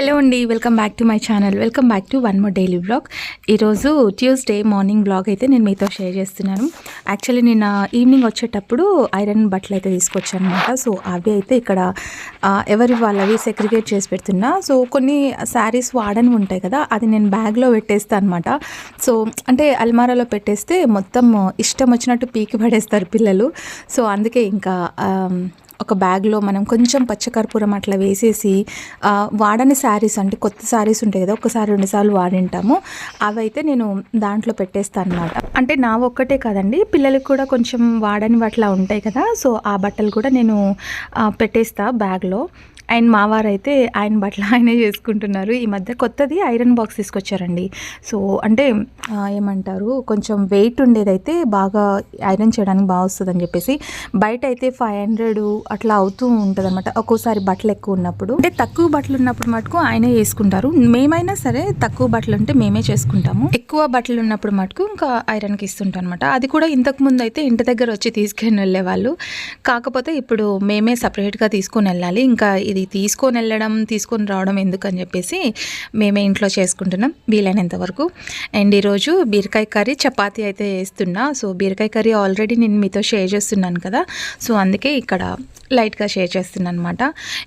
Hello అండి welcome back to my channel. Welcome back to one more daily blog. ఈరోజు Tuesday morning blog అయితే నేను మీతో share చేస్తున్నాను. యాక్చువల్లీ నేను ఈవినింగ్ వచ్చేటప్పుడు ఐరన్ బట్టలు అయితే తీసుకొచ్చాను అనమాట సో అవి అయితే ఇక్కడ ఎవరి వాళ్ళవి సెగ్రిగేట్ చేసి పెడుతున్నా. సో కొన్ని శారీస్ వాడని ఉంటాయి కదా అది నేను బ్యాగ్లో పెట్టేస్తాను అనమాట సో అంటే అల్మారాలో పెట్టేస్తే మొత్తం ఇష్టం వచ్చినట్టు పీకి పడేస్తారు పిల్లలు. సో అందుకే ఇంకా ఒక బ్యాగ్లో మనం కొంచెం పచ్చకర్పూరం అట్లా వేసేసి వాడని శారీస్ అంటే కొత్త శారీస్ ఉంటాయి కదా ఒకసారి రెండుసార్లు వాడింటాము. అవైతే నేను దాంట్లో పెట్టేస్తాను అనమాట అంటే నా ఒక్కటే కాదండి పిల్లలకి కూడా కొంచెం వాడని అట్లా ఉంటాయి కదా సో ఆ బట్టలు కూడా నేను పెట్టేస్తా బ్యాగ్లో. అండ్ మావారు అయితే ఆయన బట్టలు ఆయనే చేసుకుంటున్నారు. ఈ మధ్య కొత్తది ఐరన్ బాక్స్ తీసుకొచ్చారండి. సో అంటే ఏమంటారు కొంచెం వెయిట్ ఉండేదైతే బాగా ఐరన్ చేయడానికి బాగా వస్తుంది అని చెప్పేసి బయట అయితే ఫైవ్ హండ్రెడ్ అట్లా అవుతూ ఉంటుంది అనమాట ఒక్కోసారి బట్టలు ఎక్కువ ఉన్నప్పుడు. అంటే తక్కువ బట్టలు ఉన్నప్పుడు మటుకు ఆయనే చేసుకుంటారు. మేమైనా సరే తక్కువ బట్టలు ఉంటే మేమే చేసుకుంటాము. ఎక్కువ బట్టలు ఉన్నప్పుడు మటుకు ఇంకా ఐరన్కి ఇస్తుంటాం అనమాట అది కూడా ఇంతకు ముందు అయితే ఇంటి దగ్గర వచ్చి తీసుకొని వెళ్ళేవాళ్ళు కాకపోతే ఇప్పుడు మేమే సపరేట్గా తీసుకొని వెళ్ళాలి. ఇంకా ఇది తీసుకొని వెళ్ళడం తీసుకొని రావడం ఎందుకని చెప్పేసి మేమే ఇంట్లో చేసుకుంటున్నాం వీలైనంత వరకు. అండ్ ఈరోజు బీరకాయ కర్రీ చపాతీ అయితే వేస్తున్నా. సో బీరకాయ కర్రీ ఆల్రెడీ నేను మీతో షేర్ చేస్తున్నాను కదా. సో అందుకే ఇక్కడ లైట్గా షేర్ చేస్తున్నాను అనమాట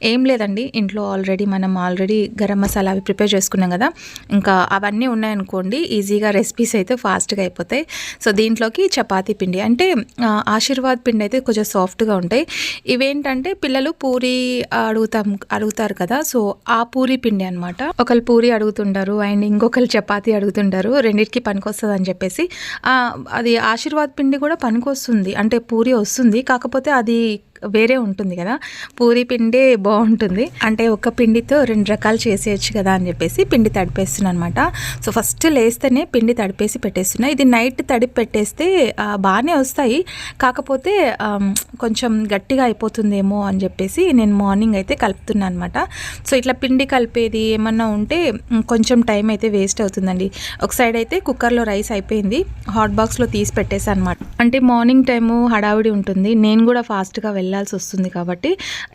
ఏం లేదండి ఇంట్లో ఆల్రెడీ మనం ఆల్రెడీ గరం మసాలా అవి ప్రిపేర్ చేసుకున్నాం కదా. ఇంకా అవన్నీ ఉన్నాయనుకోండి ఈజీగా రెసిపీస్ అయితే ఫాస్ట్గా అయిపోతాయి. సో దీంట్లోకి చపాతీ పిండి. అంటే ఆశీర్వాద్ పిండి అయితే కొంచెం సాఫ్ట్గా ఉంటాయి. ఇవేంటంటే పిల్లలు పూరి అడుగుతా అడుగుతారు కదా. సో ఆ పూరి పిండి అనమాట ఒకళ్ళు పూరి అడుగుతుంటారు అండ్ ఇంకొకరు చపాతి అడుగుతుంటారు. రెండింటికి పనికొస్తుంది అని చెప్పేసి. అది ఆశీర్వాద్ పిండి కూడా పనికొస్తుంది. అంటే పూరి వస్తుంది. కాకపోతే అది వేరే ఉంటుంది కదా. పూరి పిండి బాగుంటుంది. అంటే ఒక పిండితో రెండు రకాలు చేసేయచ్చు కదా అని చెప్పేసి పిండి తడిపేస్తున్నాను అనమాట సో ఫస్ట్ లేస్తేనే పిండి తడిపేసి పెట్టేస్తున్నా. ఇది నైట్ తడిపి పెట్టేస్తే బాగానే వస్తాయి. కాకపోతే కొంచెం గట్టిగా అయిపోతుందేమో అని చెప్పేసి నేను మార్నింగ్ అయితే కలుపుతున్నాను అనమాట సో ఇట్లా పిండి కలిపేది ఏమన్నా ఉంటే కొంచెం టైం అయితే వేస్ట్ అవుతుందండి. ఒక సైడ్ అయితే కుక్కర్లో రైస్ అయిపోయింది. హాట్ బాక్స్లో తీసి పెట్టేసాను అనమాట అంటే మార్నింగ్ టైము హడావిడి ఉంటుంది. నేను కూడా ఫాస్ట్గా వెళ్ళాను వెళ్ళాల్సి వస్తుంది కాబట్టి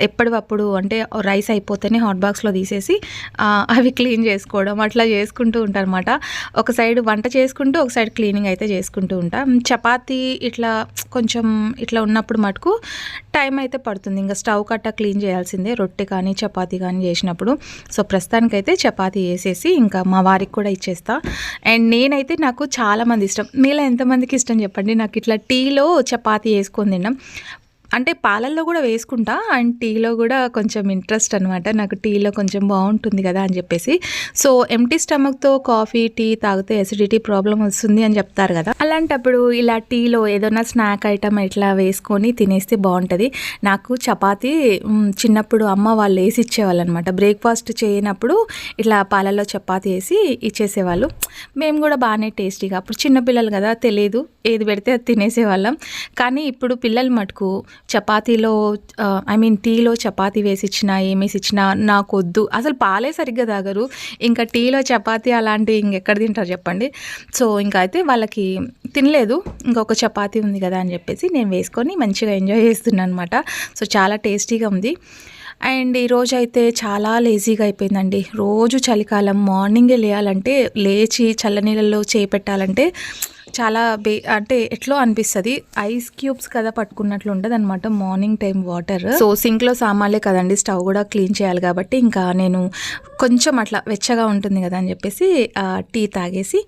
ఎప్పటికప్పుడు అంటే రైస్ అయిపోతేనే హాట్ బాక్స్లో తీసేసి అవి క్లీన్ చేసుకోవడం అట్లా చేసుకుంటూ ఉంటారన్నమాట. ఒక సైడ్ వంట చేసుకుంటూ ఒక సైడ్ క్లీనింగ్ అయితే చేసుకుంటూ ఉంటాం. చపాతీ ఇట్లా కొంచెం ఇట్లా ఉన్నప్పుడు మటుకు టైం అయితే పడుతుంది. ఇంకా స్టవ్ కట్ట క్లీన్ చేయాల్సిందే రొట్టె కానీ చపాతీ కానీ చేసినప్పుడు. సో ప్రస్తుతానికైతే చపాతీ వేసేసి ఇంకా మా వారికి కూడా ఇచ్చేస్తా. అండ్ నేనైతే నాకు చాలామంది ఇష్టం. మీలో ఎంతమందికి ఇష్టం చెప్పండి? నాకు ఇట్లా టీలో చపాతీ వేసుకొని తినడం. అంటే పాలల్లో కూడా వేసుకుంటా అండ్ టీలో కూడా కొంచెం ఇంట్రెస్ట్ అనమాట నాకు టీలో కొంచెం బాగుంటుంది కదా అని చెప్పేసి. సో ఎంటీ స్టమక్తో కాఫీ టీ తాగితే ఎసిడిటీ ప్రాబ్లం వస్తుంది అని చెప్తారు కదా. అలాంటప్పుడు ఇలా టీలో ఏదైనా స్నాక్ ఐటమ్ ఇట్లా వేసుకొని తినేస్తే బాగుంటుంది. నాకు చపాతీ చిన్నప్పుడు అమ్మ వాళ్ళు వేసి ఇచ్చేవాళ్ళు అనమాట బ్రేక్ఫాస్ట్ చేయనప్పుడు ఇట్లా పాలల్లో చపాతి వేసి ఇచ్చేసేవాళ్ళు. మేము కూడా బాగానే టేస్టీగా అప్పుడు చిన్నపిల్లలు కదా తెలియదు ఏది పెడితే అది తినేసేవాళ్ళం. కానీ ఇప్పుడు పిల్లలు మటుకు చపాతీలో ఐ మీన్ టీలో చపాతీ వేసి ఇచ్చినా ఏమేసి ఇచ్చినా నాకు వద్దు అసలు పాలే సరిగ్గా తాగరు. ఇంకా టీలో చపాతీ అలాంటివి ఇంకెక్కడ తింటారు చెప్పండి. సో ఇంకా అయితే వాళ్ళకి తినలేదు. ఇంకొక చపాతీ ఉంది కదా అని చెప్పేసి నేను వేసుకొని మంచిగా ఎంజాయ్ చేస్తున్నాను అనమాట సో చాలా టేస్టీగా ఉంది. అండ్ ఈరోజు అయితే చాలా లేజీగా అయిపోయిందండి. రోజు చలికాలం మార్నింగే లేయాలంటే లేచి చల్లనీళ్ళలో చేపెట్టాలంటే చాలా బే అంటే ఎట్లో అనిపిస్తుంది. ఐస్ క్యూబ్స్ కదా పట్టుకున్నట్లు ఉండదు అనమాట మార్నింగ్ టైం వాటర్. సో సింక్లో సామాన్లే కదండి. స్టవ్ కూడా క్లీన్ చేయాలి కాబట్టి ఇంకా నేను కొంచెం అట్లా వెచ్చగా ఉంటుంది కదా అని చెప్పేసి టీ తాగేసి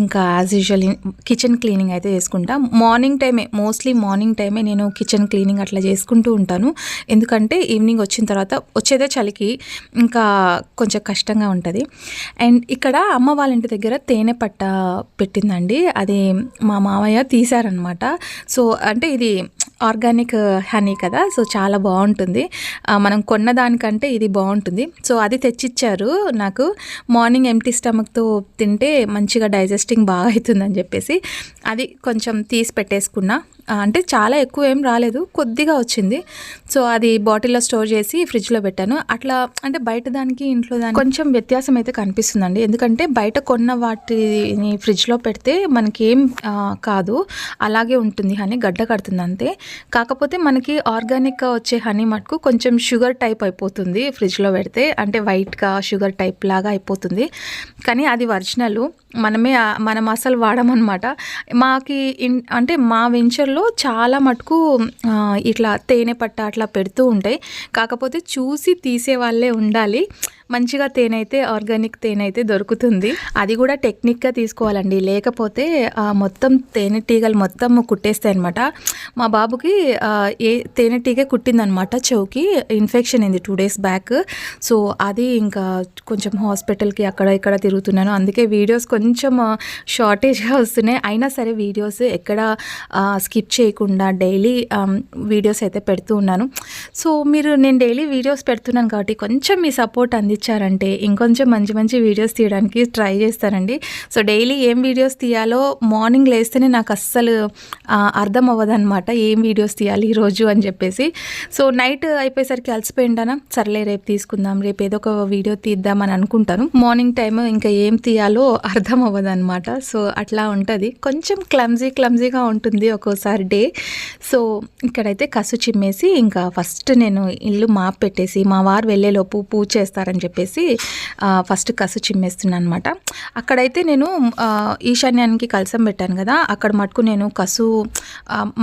ఇంకా యాజ్ యూజువల్ కిచెన్ క్లీనింగ్ అయితే చేసుకుంటా. మార్నింగ్ టైమే మోస్ట్లీ మార్నింగ్ టైమే నేను కిచెన్ క్లీనింగ్ అట్లా చేసుకుంటూ ఉంటాను. ఎందుకంటే ఈవినింగ్ వచ్చిన తర్వాత వచ్చేదే చలికి ఇంకా కొంచెం కష్టంగా ఉంటుంది. అండ్ ఇక్కడ అమ్మ వాళ్ళ ఇంటి దగ్గర తేనె పట్ట పెట్టిందండి. అది మా మామయ్య తీశారనమాట. సో అంటే ఇది ఆర్గానిక్ హనీ కదా సో చాలా బాగుంటుంది. మనం కొన్న దానికంటే ఇది బాగుంటుంది. సో అది తెచ్చిచ్చారు. నాకు మార్నింగ్ ఎంటీ స్టమక్తో తింటే మంచిగా డైజెస్టింగ్ బాగా అవుతుందని చెప్పేసి అది కొంచెం తీసి పెట్టేసుకున్నా. అంటే చాలా ఎక్కువ ఏం రాలేదు కొద్దిగా వచ్చింది. సో అది బాటిల్లో స్టోర్ చేసి ఫ్రిడ్జ్లో పెట్టాను. అట్లా అంటే బయట దానికి ఇంట్లో దానికి కొంచెం వ్యత్యాసం అయితే కనిపిస్తుందండి. ఎందుకంటే బయట కొన్న వాటిని ఫ్రిడ్జ్లో పెడితే మనకి ఏం ఏం కాదు. అలాగే ఉంటుంది హనీ గడ్డ కడుతుంది అంతే. కాకపోతే మనకి ఆర్గానిక్గా వచ్చే హనీ మటుకు కొంచెం షుగర్ టైప్ అయిపోతుంది ఫ్రిడ్జ్లో పెడితే. అంటే వైట్గా షుగర్ టైప్ లాగా అయిపోతుంది. కానీ అది ఒరిజినల్. మనమే మనం అసలు వాడమన్నమాట. మాకి అంటే మా వెంచర్లో చాలా మటుకు ఇట్లా తేనె పట్ట అట్లా పెడుతూ ఉంటాయి. కాకపోతే చూసి తీసే వాళ్ళే ఉండాలి. మంచిగా తేనె అయితే ఆర్గానిక్ తేనె అయితే దొరుకుతుంది. అది కూడా టెక్నిక్గా తీసుకోవాలండి. లేకపోతే మొత్తం తేనెటీగలు మొత్తం కుట్టేస్తాయి అనమాట మా బాబుకి ఏ తేనెటీగే కుట్టిందనమాట చెవుకి. ఇన్ఫెక్షన్ అయింది టూ డేస్ బ్యాక్. సో అది ఇంకా కొంచెం హాస్పిటల్కి అక్కడ ఇక్కడ తిరుగుతున్నాను. అందుకే వీడియోస్ కొంచెం కొంచెం షార్టేజ్గా వస్తున్నాయి. అయినా సరే వీడియోస్ ఎక్కడ స్కిప్ చేయకుండా డైలీ వీడియోస్ అయితే పెడుతూ ఉన్నాను. సో మీరు నేను డైలీ వీడియోస్ పెడుతున్నాను కాబట్టి కొంచెం మీ సపోర్ట్ అందించారంటే ఇంకొంచెం మంచి మంచి వీడియోస్ తీయడానికి ట్రై చేస్తానండి. సో డైలీ ఏం వీడియోస్ తీయాలో మార్నింగ్ లేస్తేనే నాకు అస్సలు అర్థం అవ్వదనమాట ఏం వీడియోస్ తీయాలి ఈరోజు అని చెప్పేసి. సో నైట్ అయిపోయేసరికి అలసిపోయిండానా సర్లే రేపు తీసుకుందాం రేపు ఏదో ఒక వీడియో తీద్దామని అనుకుంటాను. మార్నింగ్ టైం ఇంకా ఏం తీయాలో అర్థం అర్థం అవ్వదన్నమాట సో అట్లా ఉంటుంది. కొంచెం క్లమ్జీ క్లమ్జీగా ఉంటుంది ఒక్కోసారి డే. సో ఇక్కడైతే కసు చిమ్మేసి ఇంకా ఫస్ట్ నేను ఇల్లు మాప్ పెట్టేసి మా వారు వెళ్ళేలోపు పూజ చేస్తారని చెప్పేసి ఫస్ట్ కసు చిమ్మేస్తున్నాను అనమాట అక్కడైతే నేను ఈశాన్యానికి కలసం పెట్టాను కదా అక్కడ మటుకు నేను కసు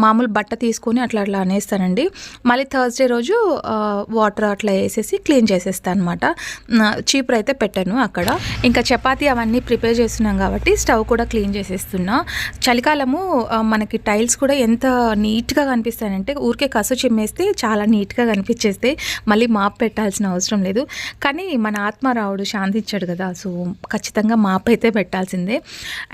మామూలు బట్ట తీసుకొని అట్లా అట్లా అనేస్తానండి. మళ్ళీ థర్స్డే రోజు వాటర్ అట్లా వేసేసి క్లీన్ చేసేస్తాను అనమాట చీపురు అయితే పెట్టాను అక్కడ. ఇంకా చపాతీ అవన్నీ ప్రిపేర్ చేస్తున్నాం కాబట్టి స్టవ్ కూడా క్లీన్ చేసేస్తున్నా. చలికాలము మనకి టైల్స్ కూడా ఎంత నీట్గా కనిపిస్తాయంటే ఊరికే కసు చిమ్మేస్తే చాలా నీట్గా కనిపించేస్తాయి మళ్ళీ మాప్ పెట్టాల్సిన అవసరం లేదు. కానీ మన ఆత్మరావుడు శాంతించాడు కదా సో ఖచ్చితంగా మాప్ అయితే పెట్టాల్సిందే.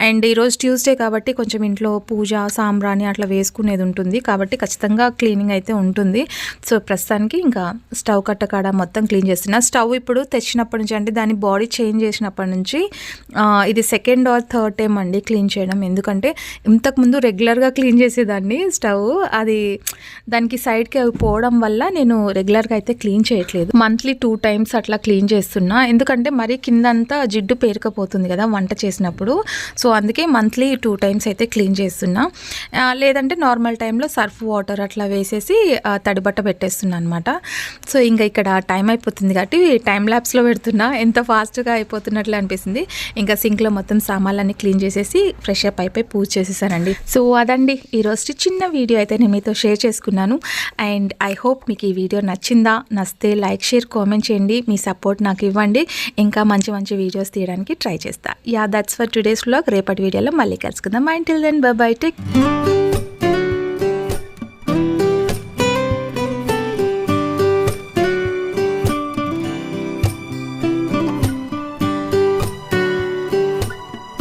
అండ్ ఈరోజు ట్యూస్డే కాబట్టి కొంచెం ఇంట్లో పూజ సాంబ్రాణి అట్లా వేసుకునేది ఉంటుంది కాబట్టి ఖచ్చితంగా క్లీనింగ్ అయితే ఉంటుంది. సో ప్రస్తుతానికి ఇంకా స్టవ్ కట్ట కాడ మొత్తం క్లీన్ చేస్తున్నా. స్టవ్ ఇప్పుడు తెచ్చినప్పటి నుంచి అంటే దాని బాడీ చేంజ్ చేసినప్పటి నుంచి ఇది సెకండ్ ఆర్ థర్డ్ టైం అండి క్లీన్ చేయడం. ఎందుకంటే ఇంతకుముందు రెగ్యులర్గా క్లీన్ చేసేదాన్ని స్టవ్. అది దానికి సైడ్కి అవి పోవడం వల్ల నేను రెగ్యులర్గా అయితే క్లీన్ చేయట్లేదు. మంత్లీ టూ టైమ్స్ అట్లా క్లీన్ చేస్తున్నా. ఎందుకంటే మరి కిందంతా జిడ్డు పేరుకపోతుంది కదా వంట చేసినప్పుడు. సో అందుకే మంత్లీ టూ టైమ్స్ అయితే క్లీన్ చేస్తున్నా. లేదంటే నార్మల్ టైంలో సర్ఫ్ వాటర్ అట్లా వేసేసి తడిబట్ట పెట్టేస్తున్నా అనమాట సో ఇంకా ఇక్కడ టైం అయిపోతుంది కాబట్టి టైం ల్యాబ్స్లో పెడుతున్నా. ఎంత ఫాస్ట్గా అయిపోతున్నట్లు అనిపిస్తుంది. ఇంకా సింక్లో మొత్తం సామాన్లన్నీ క్లీన్ చేసేసి ఫ్రెష్ అప్ అయిపోయి పూజ చేసేసానండి. సో అదండి ఈరోజు చిన్న వీడియో అయితే నేను మీతో షేర్ చేసుకున్నాను. అండ్ ఐ హోప్ మీకు ఈ వీడియో నచ్చిందా. నచ్చితే లైక్ షేర్ కామెంట్ చేయండి. మీ సపోర్ట్ నాకు ఇవ్వండి. ఇంకా మంచి మంచి వీడియోస్ తీయడానికి ట్రై చేస్తా. Yeah that's for today's vlog రేపటి వీడియోలో మళ్ళీ కలుసుకుందాం. And till then bye bye take